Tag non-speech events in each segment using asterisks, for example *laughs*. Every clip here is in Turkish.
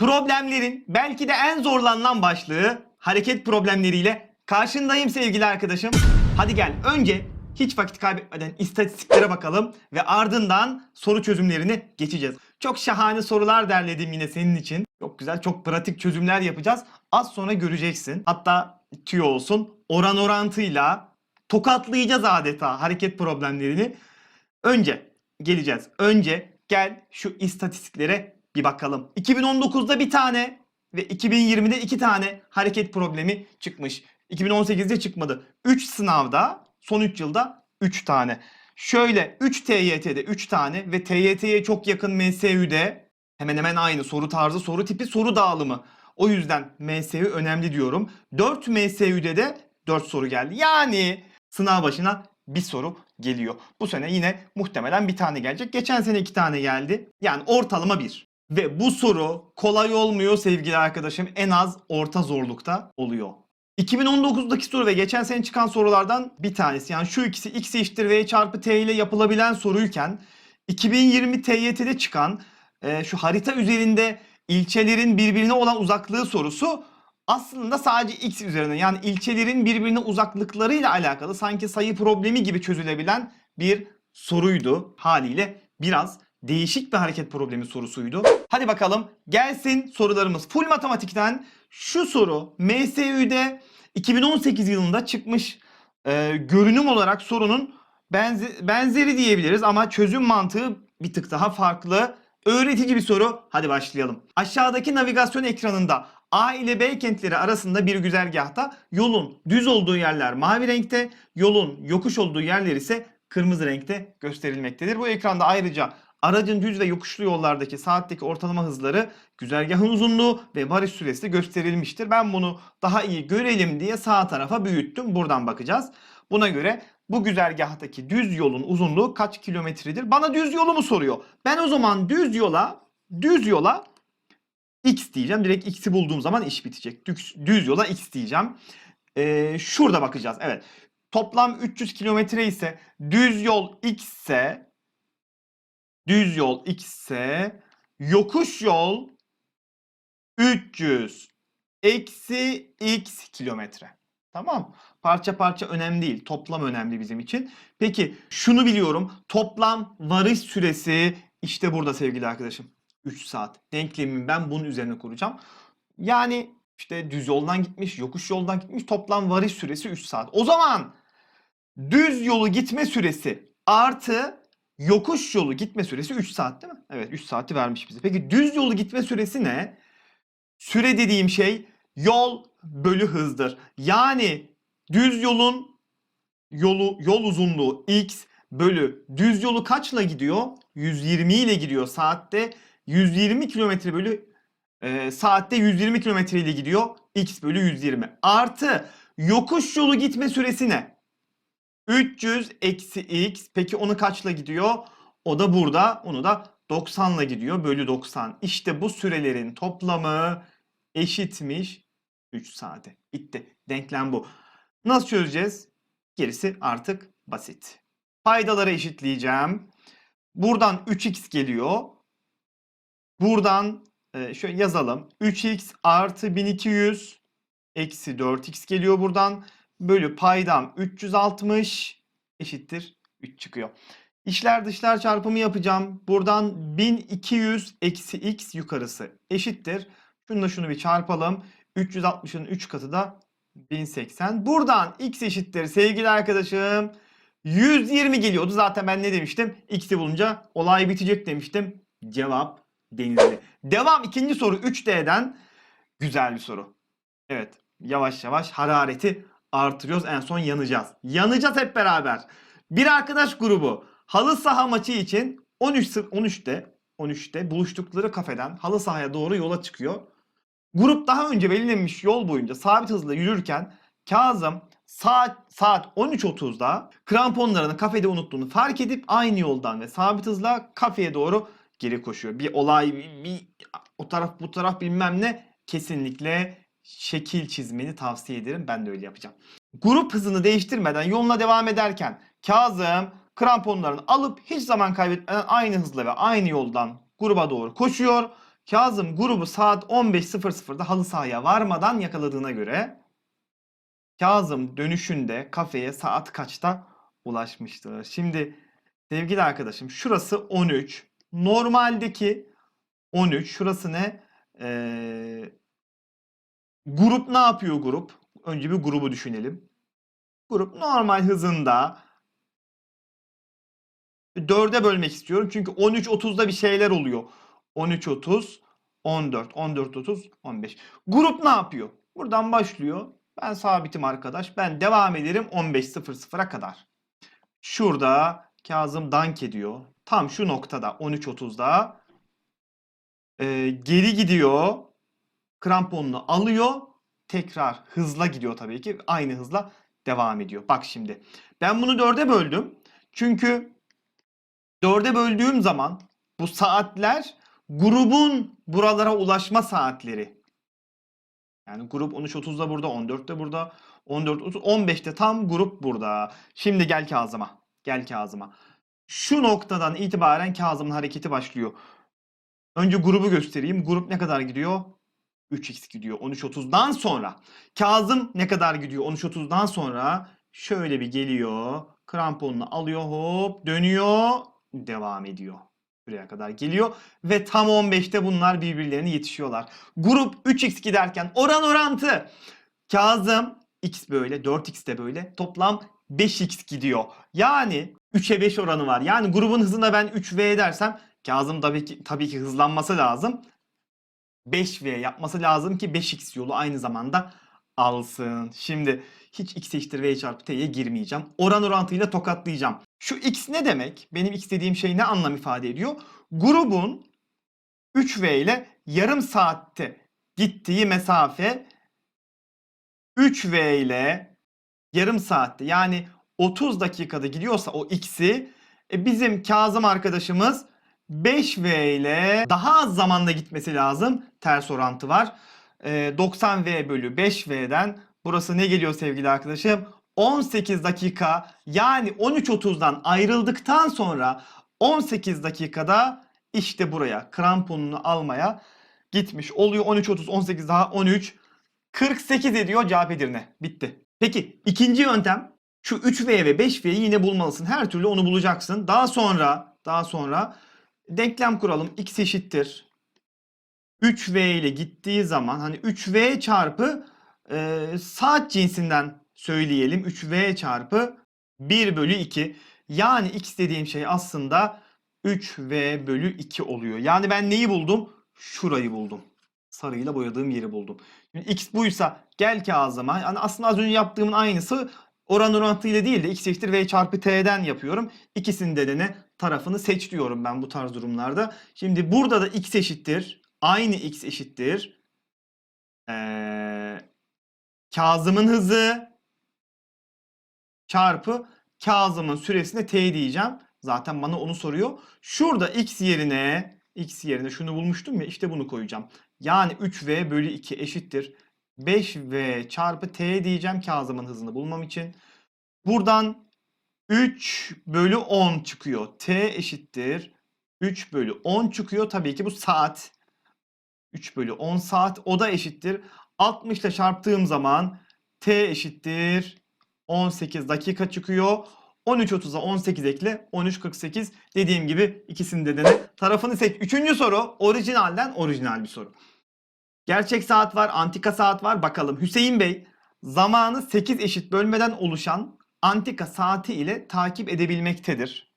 Problemlerin belki de en zorlanılan başlığı hareket problemleriyle karşındayım sevgili arkadaşım. Hadi gel önce hiç vakit kaybetmeden istatistiklere bakalım ve ardından soru çözümlerini geçeceğiz. Çok şahane sorular derledim yine senin için. Çok güzel, çok pratik çözümler yapacağız. Az sonra göreceksin. Hatta tüyo olsun. Oran orantıyla tokatlayacağız adeta hareket problemlerini. Önce geleceğiz. Önce gel şu istatistiklere bir bakalım. 2019'da bir tane ve 2020'de iki tane hareket problemi çıkmış. 2018'de çıkmadı. 3 sınavda son 3 yılda 3 tane. Şöyle 3 TYT'de 3 tane ve TYT'ye çok yakın MSÜ'de hemen hemen aynı soru tarzı, soru tipi, soru dağılımı. O yüzden MSÜ önemli diyorum. 4 MSÜ'de de 4 soru geldi. Yani sınav başına bir soru geliyor. Bu sene yine muhtemelen bir tane gelecek. Geçen sene iki tane geldi. Yani ortalama bir. Ve bu soru kolay olmuyor sevgili arkadaşım. En az orta zorlukta oluyor. 2019'daki soru ve geçen sene çıkan sorulardan bir tanesi. Yani şu ikisi x eşittir v çarpı t ile yapılabilen soruyken 2020 TYT'de çıkan e, şu harita üzerinde ilçelerin birbirine olan uzaklığı sorusu aslında sadece x üzerine yani ilçelerin birbirine uzaklıklarıyla alakalı sanki sayı problemi gibi çözülebilen bir soruydu. Haliyle biraz değişik bir hareket problemi sorusuydu. Hadi bakalım gelsin sorularımız. Full matematikten şu soru MSÜ'de 2018 yılında çıkmış e, görünüm olarak sorunun benze- benzeri diyebiliriz ama çözüm mantığı bir tık daha farklı. Öğretici bir soru. Hadi başlayalım. Aşağıdaki navigasyon ekranında A ile B kentleri arasında bir güzergahta yolun düz olduğu yerler mavi renkte, yolun yokuş olduğu yerler ise kırmızı renkte gösterilmektedir. Bu ekranda ayrıca aracın düz ve yokuşlu yollardaki saatteki ortalama hızları, güzergahın uzunluğu ve varış süresi gösterilmiştir. Ben bunu daha iyi görelim diye sağ tarafa büyüttüm. Buradan bakacağız. Buna göre bu güzergahtaki düz yolun uzunluğu kaç kilometredir? Bana düz yolu mu soruyor? Ben o zaman düz yola düz yola x diyeceğim. Direkt x'i bulduğum zaman iş bitecek. Düz, düz yola x diyeceğim. Ee, şurada bakacağız. Evet. Toplam 300 kilometre ise düz yol x ise düz yol x ise yokuş yol 300 eksi x kilometre. Tamam. Parça parça önemli değil. Toplam önemli bizim için. Peki şunu biliyorum. Toplam varış süresi işte burada sevgili arkadaşım. 3 saat. Denklemimi ben bunun üzerine kuracağım. Yani işte düz yoldan gitmiş, yokuş yoldan gitmiş. Toplam varış süresi 3 saat. O zaman düz yolu gitme süresi artı yokuş yolu gitme süresi 3 saat değil mi? Evet 3 saati vermiş bize. Peki düz yolu gitme süresi ne? Süre dediğim şey yol bölü hızdır. Yani düz yolun yolu yol uzunluğu x bölü düz yolu kaçla gidiyor? 120 ile gidiyor saatte. 120 kilometre bölü e, saatte 120 kilometre ile gidiyor. x bölü 120. Artı yokuş yolu gitme süresi ne? 300 eksi x. Peki onu kaçla gidiyor? O da burada. Onu da 90 ile gidiyor. Bölü 90. İşte bu sürelerin toplamı eşitmiş 3 saate. Bitti. Denklem bu. Nasıl çözeceğiz? Gerisi artık basit. Paydaları eşitleyeceğim. Buradan 3x geliyor. Buradan e, şöyle yazalım. 3x artı 1200 eksi 4x geliyor buradan. Bölü paydam 360 eşittir 3 çıkıyor. İşler dışlar çarpımı yapacağım. Buradan 1200 eksi x yukarısı eşittir. Şununla şunu bir çarpalım. 360'ın 3 katı da 1080. Buradan x eşittir sevgili arkadaşım. 120 geliyordu. Zaten ben ne demiştim? X'i bulunca olay bitecek demiştim. Cevap denizli. Devam ikinci soru 3D'den. Güzel bir soru. Evet yavaş yavaş harareti artırıyoruz. En son yanacağız. Yanacağız hep beraber. Bir arkadaş grubu halı saha maçı için 13 13'te 13'te buluştukları kafeden halı sahaya doğru yola çıkıyor. Grup daha önce belirlenmiş yol boyunca sabit hızla yürürken Kazım saat saat 13.30'da kramponlarını kafede unuttuğunu fark edip aynı yoldan ve sabit hızla kafeye doğru geri koşuyor. Bir olay, bir, bir o taraf bu taraf bilmem ne kesinlikle şekil çizmeni tavsiye ederim. Ben de öyle yapacağım. Grup hızını değiştirmeden yoluna devam ederken Kazım kramponlarını alıp hiç zaman kaybetmeden aynı hızla ve aynı yoldan gruba doğru koşuyor. Kazım grubu saat 15.00'da halı sahaya varmadan yakaladığına göre Kazım dönüşünde kafeye saat kaçta ulaşmıştır? Şimdi sevgili arkadaşım şurası 13. Normaldeki 13. Şurası ne? Ee, grup ne yapıyor grup? Önce bir grubu düşünelim. Grup normal hızında 4'e bölmek istiyorum. Çünkü 13.30'da bir şeyler oluyor. 13.30, 14, 14.30, 15. Grup ne yapıyor? Buradan başlıyor. Ben sabitim arkadaş. Ben devam ederim 15.00'a kadar. Şurada Kazım dank ediyor. Tam şu noktada 13.30'da Ee, geri gidiyor. Kramponunu alıyor. Tekrar hızla gidiyor tabii ki. Aynı hızla devam ediyor. Bak şimdi. Ben bunu dörde böldüm. Çünkü dörde böldüğüm zaman bu saatler grubun buralara ulaşma saatleri. Yani grup 13.30'da burada, 14'te burada, 14.30, 15'te tam grup burada. Şimdi gel Kazım'a. Gel Kazım'a. Şu noktadan itibaren Kazım'ın hareketi başlıyor. Önce grubu göstereyim. Grup ne kadar gidiyor? 3x gidiyor 13.30'dan sonra. Kazım ne kadar gidiyor 13.30'dan sonra? Şöyle bir geliyor. Kramponunu alıyor hop dönüyor. Devam ediyor. Buraya kadar geliyor. Ve tam 15'te bunlar birbirlerine yetişiyorlar. Grup 3x giderken oran orantı. Kazım x böyle 4x de böyle toplam 5x gidiyor. Yani 3'e 5 oranı var. Yani grubun hızına ben 3v dersem Kazım tabii ki, tabii ki hızlanması lazım. 5v yapması lazım ki 5x yolu aynı zamanda alsın. Şimdi hiç x eşittir v çarpı t'ye girmeyeceğim. Oran orantıyla tokatlayacağım. Şu x ne demek? Benim x dediğim şey ne anlam ifade ediyor? Grubun 3v ile yarım saatte gittiği mesafe 3v ile yarım saatte yani 30 dakikada gidiyorsa o x'i e, bizim Kazım arkadaşımız 5v ile daha az zamanda gitmesi lazım. Ters orantı var. E, 90v bölü 5v'den burası ne geliyor sevgili arkadaşım? 18 dakika yani 13.30'dan ayrıldıktan sonra 18 dakikada işte buraya kramponunu almaya gitmiş oluyor. 13.30 18 daha 13 48 ediyor cevap Edirne. Bitti. Peki ikinci yöntem şu 3V ve 5V'yi yine bulmalısın. Her türlü onu bulacaksın. Daha sonra daha sonra denklem kuralım. X eşittir. 3V ile gittiği zaman hani 3V çarpı e, saat cinsinden söyleyelim. 3V çarpı 1 bölü 2. Yani X dediğim şey aslında 3V bölü 2 oluyor. Yani ben neyi buldum? Şurayı buldum. Sarıyla boyadığım yeri buldum. X buysa gel Kazım'a. Yani aslında az önce yaptığımın aynısı oran orantıyla değil de X eşittir V çarpı T'den yapıyorum. İkisinde de ne? Tarafını seç diyorum ben bu tarz durumlarda. Şimdi burada da X eşittir. Aynı X eşittir. Ee, Kazım'ın hızı çarpı Kazım'ın süresine T diyeceğim. Zaten bana onu soruyor. Şurada X yerine X yerine şunu bulmuştum ya işte bunu koyacağım. Yani 3V bölü 2 eşittir. 5V çarpı T diyeceğim Kazım'ın hızını bulmam için. Buradan 3 bölü 10 çıkıyor. T eşittir. 3 bölü 10 çıkıyor. Tabii ki bu saat. 3 bölü 10 saat. O da eşittir. 60 ile çarptığım zaman T eşittir. 18 dakika çıkıyor. 13.30'a 18 ekle 13.48 dediğim gibi ikisinde de tarafını seç. Üçüncü soru orijinalden orijinal bir soru. Gerçek saat var, antika saat var. Bakalım Hüseyin Bey zamanı 8 eşit bölmeden oluşan antika saati ile takip edebilmektedir.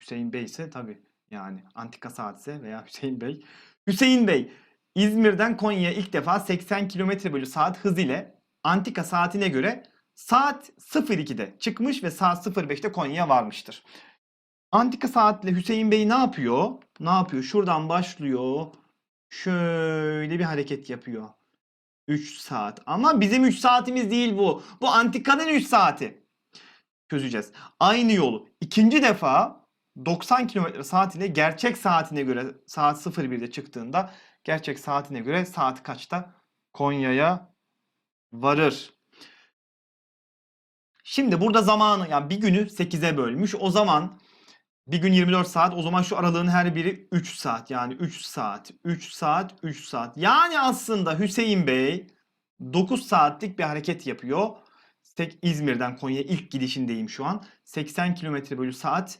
Hüseyin Bey ise tabii yani antika saat ise veya Hüseyin Bey. Hüseyin Bey İzmir'den Konya'ya ilk defa 80 km bölü saat hız ile antika saatine göre saat 02'de çıkmış ve saat 05'te Konya'ya varmıştır. Antika saatle Hüseyin Bey ne yapıyor? Ne yapıyor? Şuradan başlıyor. Şöyle bir hareket yapıyor. 3 saat. Ama bizim 3 saatimiz değil bu. Bu antikanın 3 saati. Çözeceğiz. Aynı yolu ikinci defa 90 km saat ile gerçek saatine göre saat 01'de çıktığında gerçek saatine göre saat kaçta Konya'ya varır. Şimdi burada zamanı yani bir günü 8'e bölmüş. O zaman Bir gün 24 saat. O zaman şu aralığın her biri 3 saat. Yani 3 saat, 3 saat, 3 saat. Yani aslında Hüseyin Bey 9 saatlik bir hareket yapıyor. Tek İzmir'den Konya'ya ilk gidişindeyim şu an. 80 km bölü saat.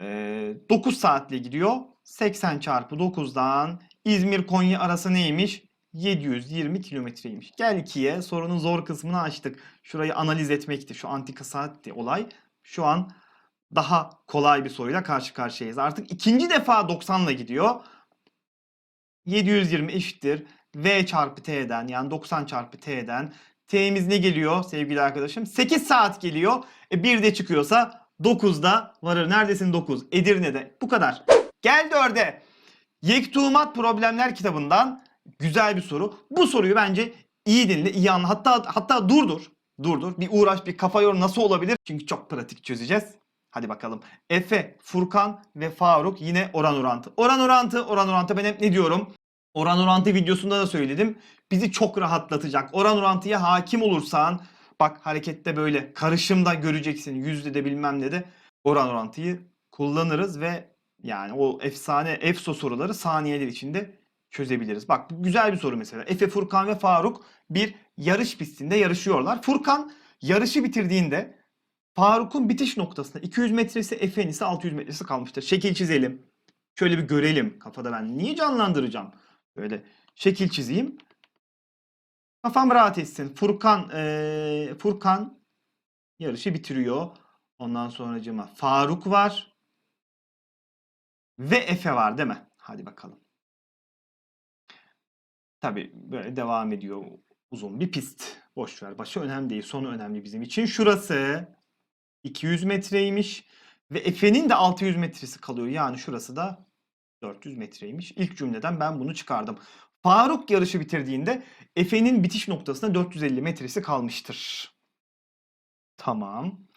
Ee, 9 saatle gidiyor. 80 çarpı 9'dan İzmir-Konya arası neymiş? 720 kilometreymiş. Gel ikiye sorunun zor kısmını açtık. Şurayı analiz etmekti. Şu antika saatti olay. Şu an daha kolay bir soruyla karşı karşıyayız. Artık ikinci defa 90 ile gidiyor. 720 eşittir. V çarpı T'den yani 90 çarpı T'den. T'miz ne geliyor sevgili arkadaşım? 8 saat geliyor. E bir de çıkıyorsa 9'da varır. Neredesin 9? Edirne'de. Bu kadar. Gel 4'e. Yektumat Problemler kitabından güzel bir soru. Bu soruyu bence iyi dinle, iyi anla. Hatta hatta durdur. Durdur. Bir uğraş, bir kafa yor nasıl olabilir? Çünkü çok pratik çözeceğiz. Hadi bakalım. Efe, Furkan ve Faruk yine oran orantı. Oran orantı, oran orantı ben hep ne diyorum? Oran orantı videosunda da söyledim. Bizi çok rahatlatacak. Oran orantıya hakim olursan bak harekette böyle karışımda göreceksin. Yüzde de bilmem ne de oran orantıyı kullanırız ve yani o efsane EFSO soruları saniyeler içinde çözebiliriz. Bak bu güzel bir soru mesela. Efe, Furkan ve Faruk bir yarış pistinde yarışıyorlar. Furkan yarışı bitirdiğinde Faruk'un bitiş noktasında 200 metresi Efe'nin ise 600 metresi kalmıştır. Şekil çizelim. Şöyle bir görelim kafada ben. Niye canlandıracağım? Böyle şekil çizeyim. Kafam rahat etsin. Furkan eee, Furkan yarışı bitiriyor. Ondan sonracıma Faruk var. Ve Efe var değil mi? Hadi bakalım. Tabii böyle devam ediyor. Uzun bir pist. Boş ver. Başı önemli değil. Sonu önemli bizim için. Şurası 200 metreymiş. Ve Efe'nin de 600 metresi kalıyor. Yani şurası da 400 metreymiş. İlk cümleden ben bunu çıkardım. Faruk yarışı bitirdiğinde Efe'nin bitiş noktasında 450 metresi kalmıştır. Tamam.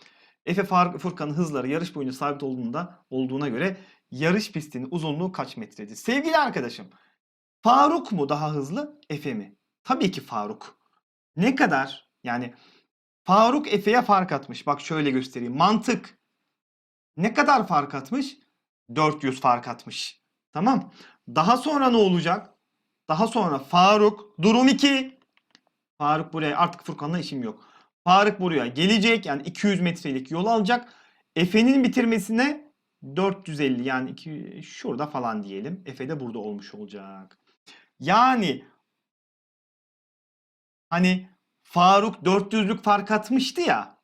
Efe Faruk Furkan'ın hızları yarış boyunca sabit olduğunda olduğuna göre yarış pistinin uzunluğu kaç metredir? Sevgili arkadaşım, Faruk mu daha hızlı, Efe mi? Tabii ki Faruk. Ne kadar? Yani Faruk Efe'ye fark atmış. Bak şöyle göstereyim. Mantık. Ne kadar fark atmış? 400 fark atmış. Tamam. Daha sonra ne olacak? Daha sonra Faruk durum 2. Faruk buraya artık Furkan'la işim yok. Faruk buraya gelecek yani 200 metrelik yol alacak. Efe'nin bitirmesine 450 yani iki, şurada falan diyelim. Efe de burada olmuş olacak. Yani hani Faruk 400'lük fark atmıştı ya.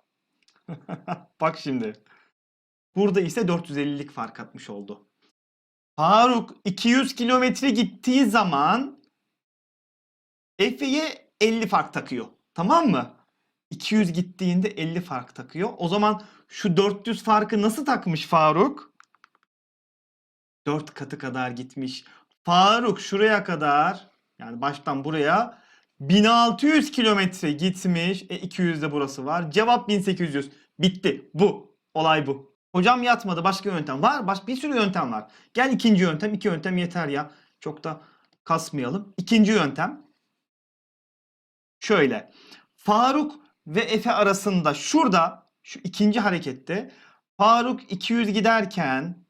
*laughs* Bak şimdi. Burada ise 450'lik fark atmış oldu. Faruk 200 kilometre gittiği zaman Efe'ye 50 fark takıyor. Tamam mı? 200 gittiğinde 50 fark takıyor. O zaman şu 400 farkı nasıl takmış Faruk? 4 katı kadar gitmiş. Faruk şuraya kadar yani baştan buraya 1600 kilometre gitmiş. E 200 de burası var. Cevap 1800. Bitti. Bu. Olay bu. Hocam yatmadı. Başka yöntem var. Baş, bir sürü yöntem var. Gel ikinci yöntem. iki yöntem yeter ya. Çok da kasmayalım. İkinci yöntem. Şöyle. Faruk ve Efe arasında şurada şu ikinci harekette Faruk 200 giderken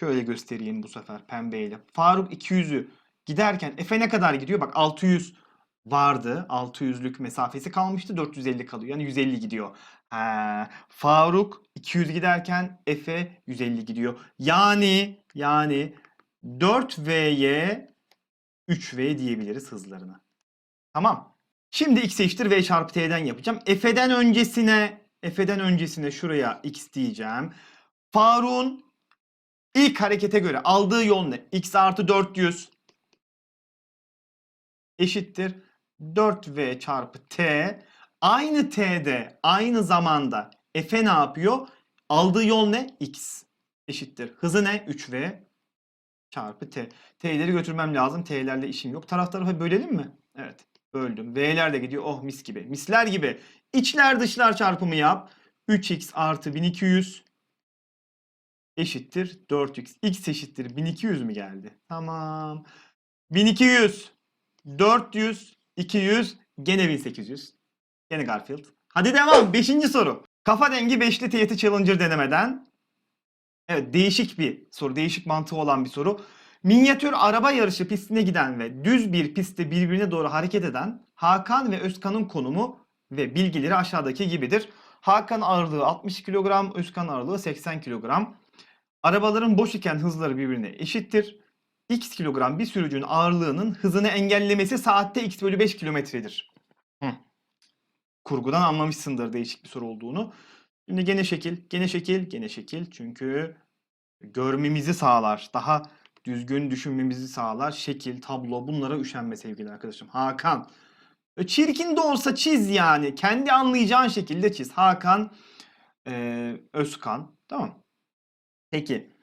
şöyle göstereyim bu sefer pembeyle. Faruk 200'ü giderken Efe ne kadar gidiyor? Bak 600 vardı. 600'lük mesafesi kalmıştı. 450 kalıyor. Yani 150 gidiyor. Ha, Faruk 200 giderken Efe 150 gidiyor. Yani yani 4V'ye 3V diyebiliriz hızlarına. Tamam. Şimdi x eşittir v çarpı t'den yapacağım. Efe'den öncesine Efe'den öncesine şuraya x diyeceğim. Faruk'un ilk harekete göre aldığı yol ne? x artı 400 eşittir 4v çarpı t. Aynı t'de aynı zamanda Efe ne yapıyor? Aldığı yol ne? x eşittir. Hızı ne? 3v çarpı t. T'leri götürmem lazım. T'lerle işim yok. Taraf tarafa bölelim mi? Evet. Böldüm. V'ler de gidiyor. Oh mis gibi. Misler gibi. İçler dışlar çarpımı yap. 3x artı 1200 eşittir 4x. x eşittir 1200 mü geldi? Tamam. 1200, 400, 200, gene 1800. Gene Garfield. Hadi devam. Beşinci soru. Kafa dengi beşli TYT Challenger denemeden Evet değişik bir soru. Değişik mantığı olan bir soru. Minyatür araba yarışı pistine giden ve düz bir pistte birbirine doğru hareket eden Hakan ve Özkan'ın konumu ve bilgileri aşağıdaki gibidir. Hakan ağırlığı 60 kilogram, Özkan ağırlığı 80 kilogram. Arabaların boş iken hızları birbirine eşittir. X kilogram bir sürücünün ağırlığının hızını engellemesi saatte x bölü 5 kilometredir. Hı. Kurgudan anlamışsındır değişik bir soru olduğunu. Şimdi gene şekil, gene şekil, gene şekil. Çünkü görmemizi sağlar. Daha düzgün düşünmemizi sağlar. Şekil, tablo bunlara üşenme sevgili arkadaşım. Hakan. E, Çirkin de olsa çiz yani. Kendi anlayacağın şekilde çiz. Hakan, e, Özkan. Tamam. Peki.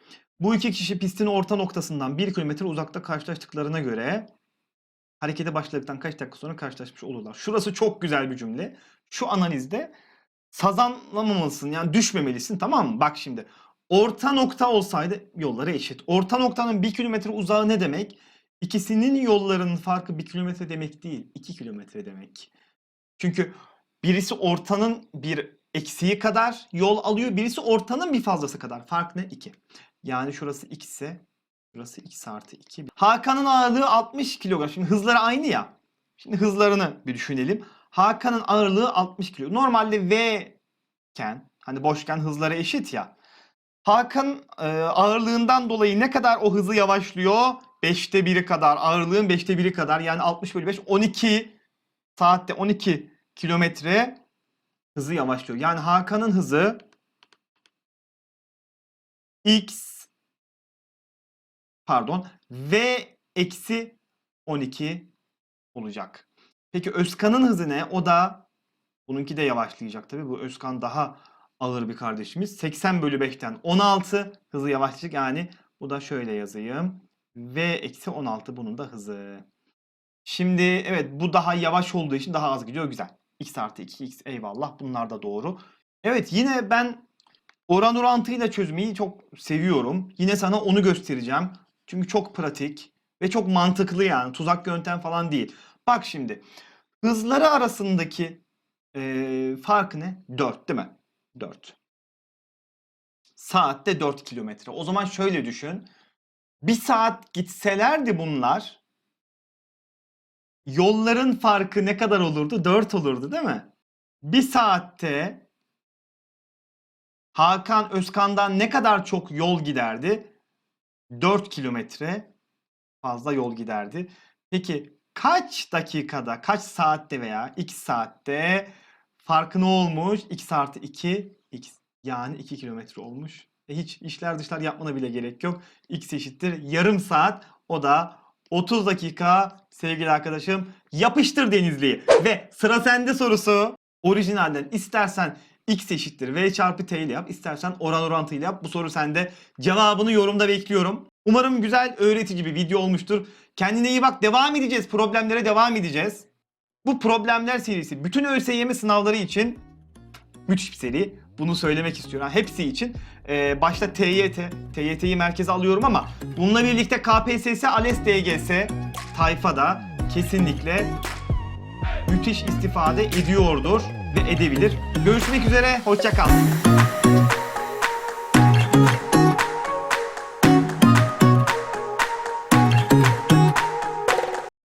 Bu iki kişi pistin orta noktasından 1 kilometre uzakta karşılaştıklarına göre harekete başladıktan kaç dakika sonra karşılaşmış olurlar. Şurası çok güzel bir cümle. Şu analizde sazanlamamalısın yani düşmemelisin tamam mı? Bak şimdi orta nokta olsaydı yolları eşit. Orta noktanın 1 kilometre uzağı ne demek? İkisinin yollarının farkı 1 kilometre demek değil 2 kilometre demek. Çünkü birisi ortanın bir eksiği kadar yol alıyor. Birisi ortanın bir fazlası kadar. Fark ne? 2. Yani şurası x ise Burası x artı 2. Hakan'ın ağırlığı 60 kilogram. Şimdi hızları aynı ya. Şimdi hızlarını bir düşünelim. Hakan'ın ağırlığı 60 kilo. Normalde v iken hani boşken hızları eşit ya. Hakan e, ağırlığından dolayı ne kadar o hızı yavaşlıyor? 5'te 1'i kadar. Ağırlığın 5'te 1'i kadar. Yani 60 bölü 5 12 saatte 12 kilometre hızı yavaşlıyor. Yani Hakan'ın hızı x pardon v eksi 12 olacak. Peki Özkan'ın hızı ne? O da bununki de yavaşlayacak tabii. Bu Özkan daha ağır bir kardeşimiz. 80 bölü 5'ten 16 hızı yavaşlayacak. Yani bu da şöyle yazayım. V eksi 16 bunun da hızı. Şimdi evet bu daha yavaş olduğu için daha az gidiyor. Güzel. X artı 2 X eyvallah. Bunlar da doğru. Evet yine ben oran orantıyla çözmeyi çok seviyorum. Yine sana onu göstereceğim. Çünkü çok pratik ve çok mantıklı yani. Tuzak yöntem falan değil. Bak şimdi. Hızları arasındaki eee fark ne? 4 değil mi? 4. Saatte 4 kilometre. O zaman şöyle düşün. Bir saat gitselerdi bunlar yolların farkı ne kadar olurdu? 4 olurdu değil mi? Bir saatte Hakan Özkan'dan ne kadar çok yol giderdi? 4 kilometre fazla yol giderdi. Peki kaç dakikada, kaç saatte veya x saatte farkı ne olmuş? x artı 2, x yani 2 kilometre olmuş. E hiç işler dışlar yapmana bile gerek yok. x eşittir yarım saat. O da 30 dakika sevgili arkadaşım. Yapıştır Denizli'yi. Ve sıra sende sorusu. Orijinalden istersen x eşittir v çarpı t ile yap. istersen oran orantıyla yap. Bu soru sende. Cevabını yorumda bekliyorum. Umarım güzel öğretici bir video olmuştur. Kendine iyi bak. Devam edeceğiz. Problemlere devam edeceğiz. Bu problemler serisi bütün ÖSYM sınavları için müthiş bir seri. Bunu söylemek istiyorum. Hepsi için. Ee, başta TYT, TYT'yi merkeze alıyorum ama bununla birlikte KPSS, ALES, DGS tayfa da kesinlikle müthiş istifade ediyordur ve edebilir. Görüşmek üzere, hoşça kal.